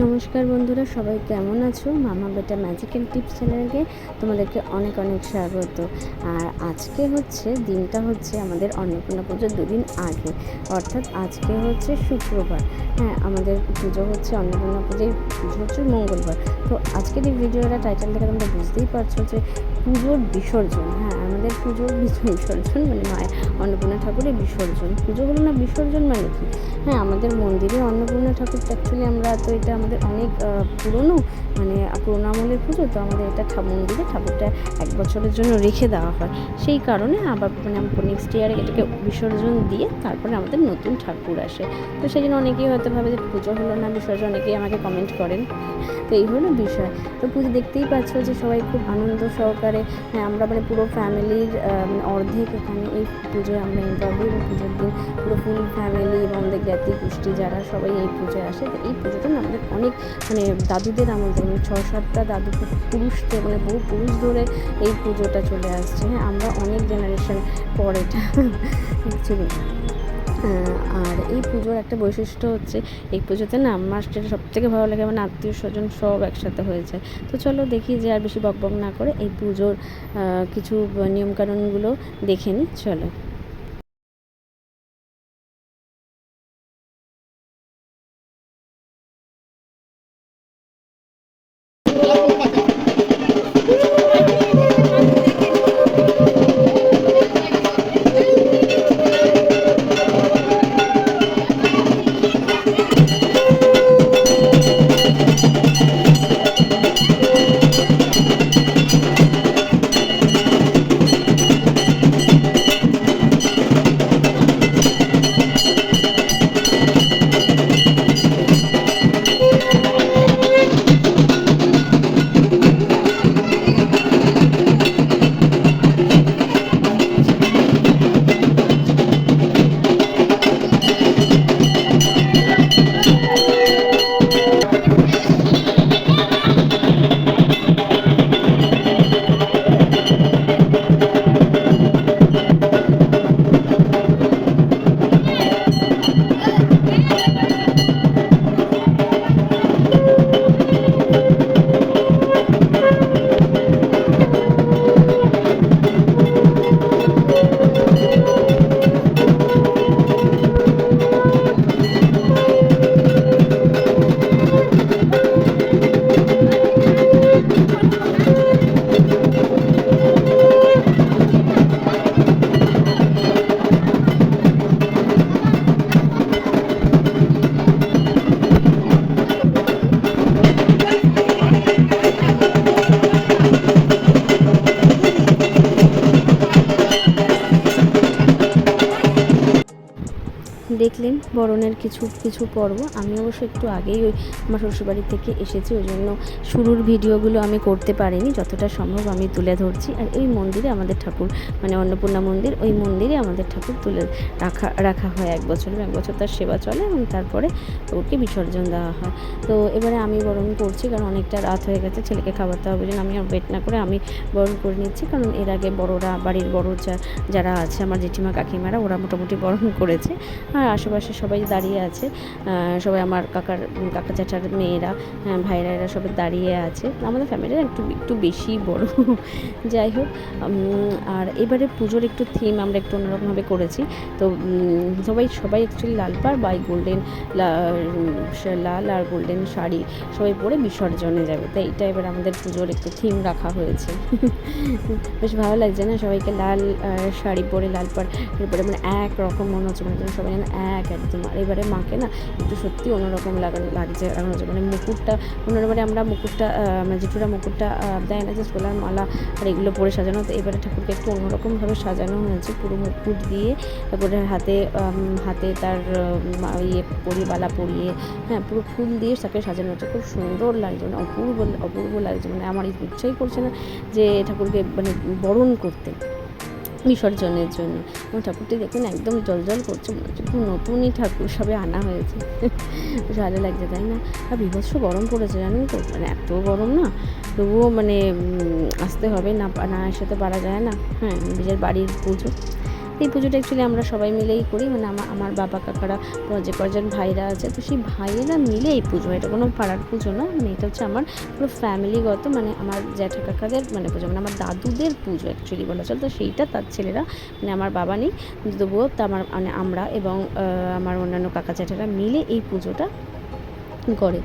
নমস্কার বন্ধুরা, সবাই কেমন আছো? মামা বেটা ম্যাজিক্যাল টিপস চ্যানেলকে তোমাদেরকে অনেক অনেক স্বাগত। আর আজকে হচ্ছে, দিনটা হচ্ছে আমাদের অন্নপূর্ণা পুজোর দুদিন আগে। অর্থাৎ আজকে হচ্ছে শুক্রবার। হ্যাঁ আমাদের পুজো হচ্ছে অন্নপূর্ণা পুজোয় পুজো হচ্ছে মঙ্গলবার। তো আজকের এই ভিডিওটা টাইটেল থেকে তোমরা বুঝতেই পারছ যে পুজোর বিসর্জন। হ্যাঁ আমাদের পুজো, বিসর্জন মানে মায়ের অন্নপূর্ণা ঠাকুরের বিসর্জন। পুজো হলো না বিসর্জন মানে কি? হ্যাঁ আমাদের মন্দিরে অন্নপূর্ণা ঠাকুরটা অ্যাকচুয়ালি আমরা তো এটা আমাদের অনেক পুরনো মানে পুরোনো আমলের পুজো, তো আমাদের এটা ঠা- মন্দিরে ঠাকুরটা এক বছরের জন্য রেখে দেওয়া হয়। সেই কারণে আবার মানে নেক্সট ইয়ারে এটাকে বিসর্জন দিয়ে তারপরে আমাদের নতুন ঠাকুর আসে। তো সেই জন্য অনেকেই হয়তো ভাবে যে পুজো হলো না, বিসর্জন, অনেকেই আমাকে কমেন্ট করেন। তো এই হলো বিষয়। তো পুজো দেখতেই পাচ্ছ যে সবাই খুব আনন্দ সহকারে হ্যাঁ আমরা মানে পুরো ফ্যামিলির মানে অর্ধেক এখানে এই পুজোয় আমরা ইনভলভ হই পুজোর দিন পুরো ফুল ফ্যামিলি এবং আমাদের জ্ঞাতি পুষ্টি যারা সবাই এই পুজোয় আসে। তো এই পুজোতে আমাদের অনেক মানে দাদুদের আমাদের মানে ছ সাতটা দাদু পুরুষদের মানে বহু পুরুষ ধরে এই পুজোটা চলে আসছে। হ্যাঁ আমরা অনেক জেনারেশন পর এটা। অ্যাকচুয়ালি আর এই পুজোর একটা বৈশিষ্ট্য হচ্ছে, এই পুজোতে না আমার যেটা সবথেকে ভালো লাগে মানে আত্মীয় স্বজন সব একসাথে হয়ে যায়। তো চলো দেখি যে আর বেশি বকবক না করে এই পুজোর কিছু নিয়মকানুনগুলো দেখে নিই, চলো। দেখলেন বরণের কিছু কিছু পর্ব। আমি অবশ্য একটু আগেই ওই আমার শ্বশুরবাড়ি থেকে এসেছি, ওই জন্য শুরুর ভিডিওগুলো আমি করতে পারিনি। যতটা সম্ভব আমি তুলে ধরছি। আর এই মন্দিরে আমাদের ঠাকুর মানে অন্নপূর্ণা মন্দির, ওই মন্দিরে আমাদের ঠাকুর তুলে রাখা রাখা হয় এক বছর এক বছর তার সেবা চলে এবং তারপরে ওকে বিসর্জন দেওয়া হয়। তো এবারে আমি বরণ করছি, কারণ অনেকটা রাত হয়ে গেছে, ছেলেকে খাবার দেওয়া বুঝলেন আমি আর ওয়েট না করে আমি বরণ করে নিচ্ছি। কারণ এর আগে বড়রা, বাড়ির বড় যারা আছে, আমার জেঠিমা, কাকিমারা, ওরা মোটামুটি বরণ করেছে। আর আশেপাশে সবাই দাঁড়িয়ে আছে। সবাই আমার কাকার কাকা চাচার মেয়েরা হ্যাঁ, ভাইরা এরা সবাই দাঁড়িয়ে আছে। আমাদের ফ্যামিলির একটু একটু বেশি বড়। যাই হোক আর এবারে পুজোর একটু থিম আমরা একটু অন্যরকমভাবে করেছি। তো সবাই সবাই অ্যাকচুয়ালি লাল পাড় বাই গোল্ডেন লাল আর গোল্ডেন শাড়ি সবাই পরে বিসর্জনে যাবে। তাই এটা এবার আমাদের পুজোর একটু থিম রাখা হয়েছে। বেশ ভালো লাগছে না সবাইকে লাল শাড়ি পরে লাল পাড় এরপরে মানে এক রকম মনে হচ্ছে মানে সবাই যেন এক একদম। আর এবারে মাকে না একটু সত্যি অন্যরকম লাগছে। মানে মুকুটটা অন্যবারে আমরা মুকুটটা মানে জেঠুরা মুকুটটা দেয় না যে সোলার মালা আর এগুলো পরে সাজানো। তো এবারে ঠাকুরকে একটু অন্যরকমভাবে সাজানো হয়েছে পুরো মুকুট দিয়ে। তারপরে হাতে হাতে তার ইয়ে পরিবালা পরিয়ে হ্যাঁ পুরো ফুল দিয়ে তাকে সাজানো হচ্ছে খুব সুন্দর লাগছে মানে অপূর্ব অপূর্ব লাগছে। মানে আমার ইচ্ছাই করছে না যে ঠাকুরকে মানে বরণ করতে। বিসর্জনের জন্য। ঠাকুরটি দেখুন একদম জল করছে, মনে হচ্ছে নতুনই ঠাকুর সবে আনা হয়েছে। ভালো লাগছে, তাই না? আর বিভৎস গরম পড়েছে জানেন তো? মানে এত গরম না? তবুও মানে আসতে হবে না না এসে তো পারা যায় না। হ্যাঁ নিজের বাড়ির পুজো। এই পুজোটা অ্যাকচুয়ালি আমরা সবাই মিলেই করি। মানে আমার আমার বাবা, কাকারা যে কজন ভাইরা আছে। তো সেই ভাইয়েরা মিলে এই পুজো। এটা কোনো পাড়ার পুজো না। মানে এটা হচ্ছে আমার পুরো ফ্যামিলিগত মানে আমার জ্যাঠা কাকাদের মানে পুজো। মানে আমার দাদুদের পুজো অ্যাকচুয়ালি বলা চলে। তো সেইটা তার ছেলেরা। মানে আমার বাবা নেই। তবুও তা আমার মানে আমরা এবং আমার অন্যান্য কাকা, জ্যাঠারা মিলে এই পুজোটা করে।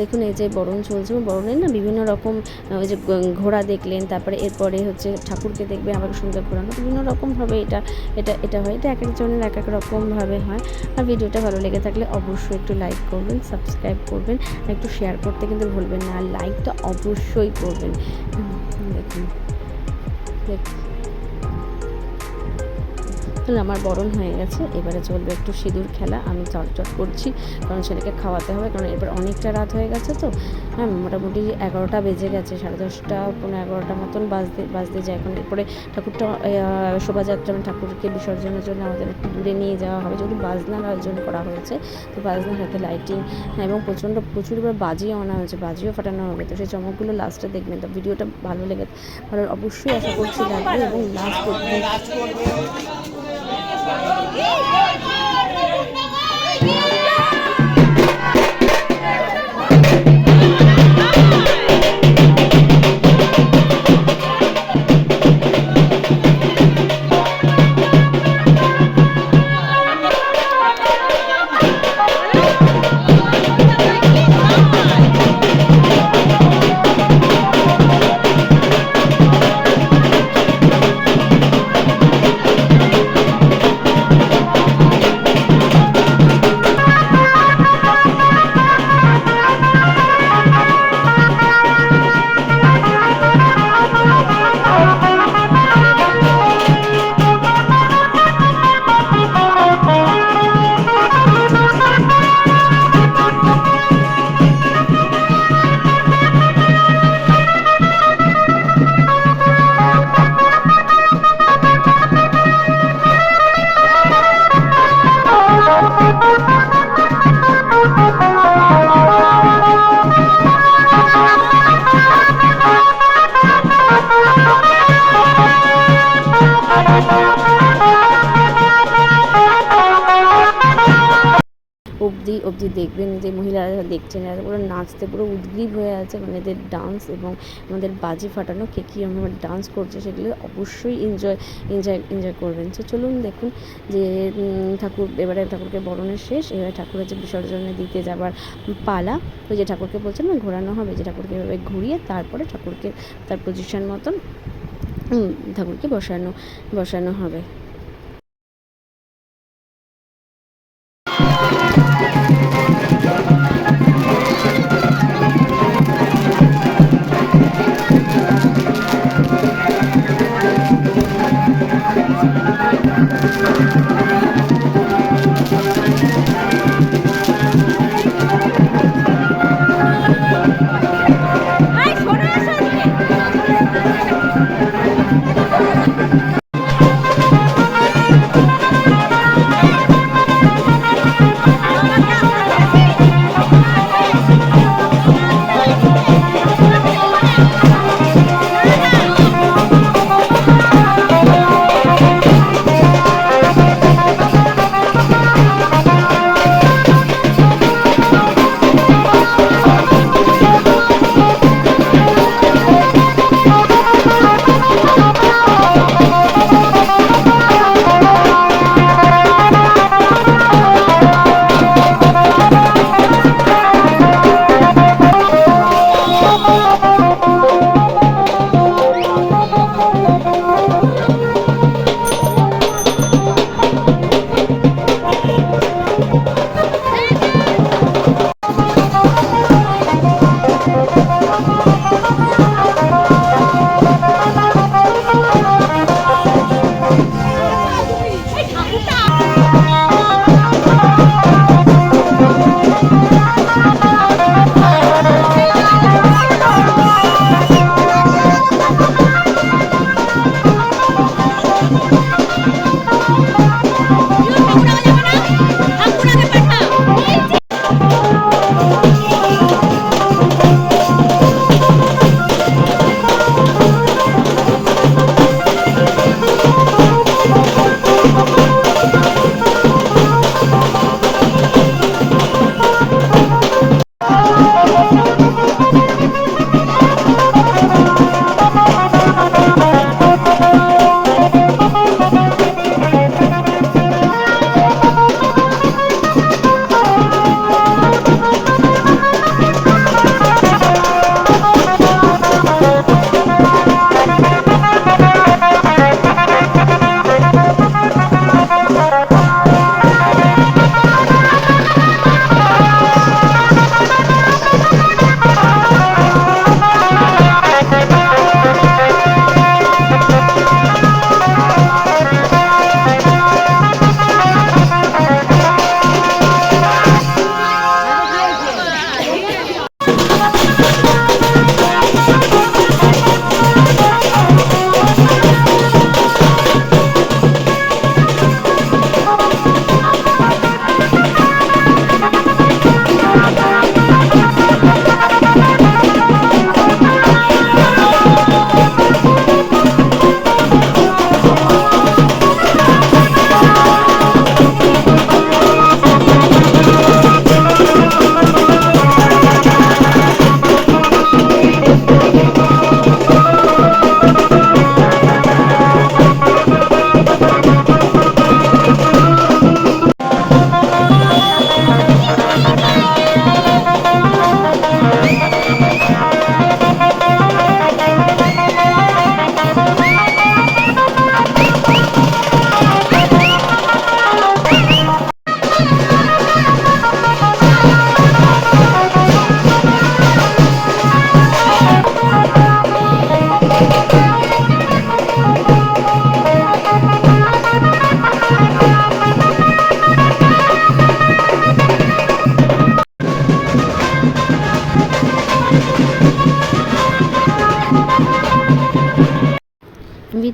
দেখুন এই যে বরণ চলছে বরণের না বিভিন্ন রকম ওই যে ঘোড়া দেখলেন, তারপরে এরপরে হচ্ছে ঠাকুরকে দেখবে আবার সুন্দর ঘোরানো, বিভিন্ন রকমভাবে এটা এটা এটা হয়, এটা এক একজনের এক এক রকমভাবে হয়। আর ভিডিওটা ভালো লেগে থাকলে অবশ্যই একটু লাইক করবেন সাবস্ক্রাইব করবেন, আর একটু শেয়ার করতে কিন্তু ভুলবেন না, আর লাইকটা অবশ্যই করবেন। দেখুন দেখুন। দেখ- আমার বরণ হয়ে গেছে। এবারে চলবে একটু সিঁদুর খেলা। আমি চটচট করছি, কারণ ছেলেকে খাওয়াতে হবে, কারণ এবার অনেকটা রাত হয়ে গেছে তো। হ্যাঁ মোটামুটি এগারোটা বেজে গেছে, সাড়ে দশটা পনেরো এগারোটা মতন বাজতে বাজতে যায়। এখন এরপরে ঠাকুরটা শোভাযাত্রা মানে ঠাকুরকে বিসর্জনের জন্য আমাদের একটু দূরে নিয়ে যাওয়া হবে। যেহেতু বাজনার আয়োজন করা হয়েছে, তো বাজনার সাথে লাইটিং হ্যাঁ এবং প্রচণ্ড, প্রচুর এবার বাজিও আনা হয়েছে, বাজিও ফাটানো হবে। তো সেই চমকগুলো লাস্টে দেখবেন। তো ভিডিওটা ভালো লেগে, ভালো, অবশ্যই আশা করছি লাগবে এবং লাস্ট Yeah. অবধি দেখবেন যে মহিলারা দেখছেন, এরা পুরো নাচতে পুরো উদ্গ্রীব হয়ে আছে মানে এদের ডান্স এবং আমাদের বাজি ফাটানো কে কী আমার ডান্স করছে সেগুলো অবশ্যই এনজয় এনজয় এনজয় করবেন। তো চলুন দেখুন যে ঠাকুর, এবারে ঠাকুরকে বরণের শেষ, এবারে ঠাকুর হচ্ছে বিসর্জনে দিতে যাবার পালা। তো যে ঠাকুরকে বলছেন না, ঘোরানো হবে, যে ঠাকুরকে এভাবে ঘুরিয়ে তারপরে ঠাকুরকে তার পজিশন মতন ঠাকুরকে বসানো বসানো হবে।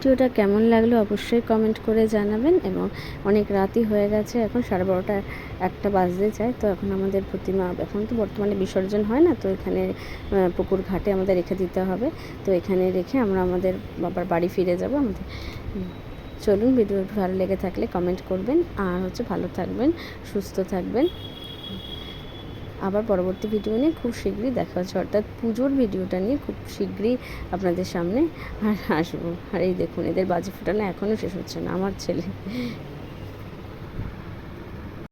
ভিডিওটা কেমন লাগল অবশ্যই কমেন্ট করে জানাবেন এবং অনেক রাতই হয়ে গেছে, এখন সাড়ে বারোটা একটা বাজতে চায়, তো এখন আমাদের প্রতিমা, এখন তো বর্তমানে বিসর্জন হয় না, তো এখানে পুকুর ঘাটে আমাদের রেখে দিতে হবে, তো এখানে রেখে আমরা আমাদের বাবার বাড়ি ফিরে যাব আমাদের। চলুন ভিডিও ভালো লেগে থাকলে কমেন্ট করবেন, আর হচ্ছে ভালো থাকবেন, সুস্থ থাকবেন। আবার পরবর্তী ভিডিও নিয়ে খুব শীঘ্রই দেখা হচ্ছে। অর্থাৎ পুজোর ভিডিওটা নিয়ে খুব শীঘ্রই আপনাদের সামনে আর আসব। আর এই দেখুন, এদের বাজি ফোটানো এখনও শেষ হচ্ছে না, আমার ছেলে।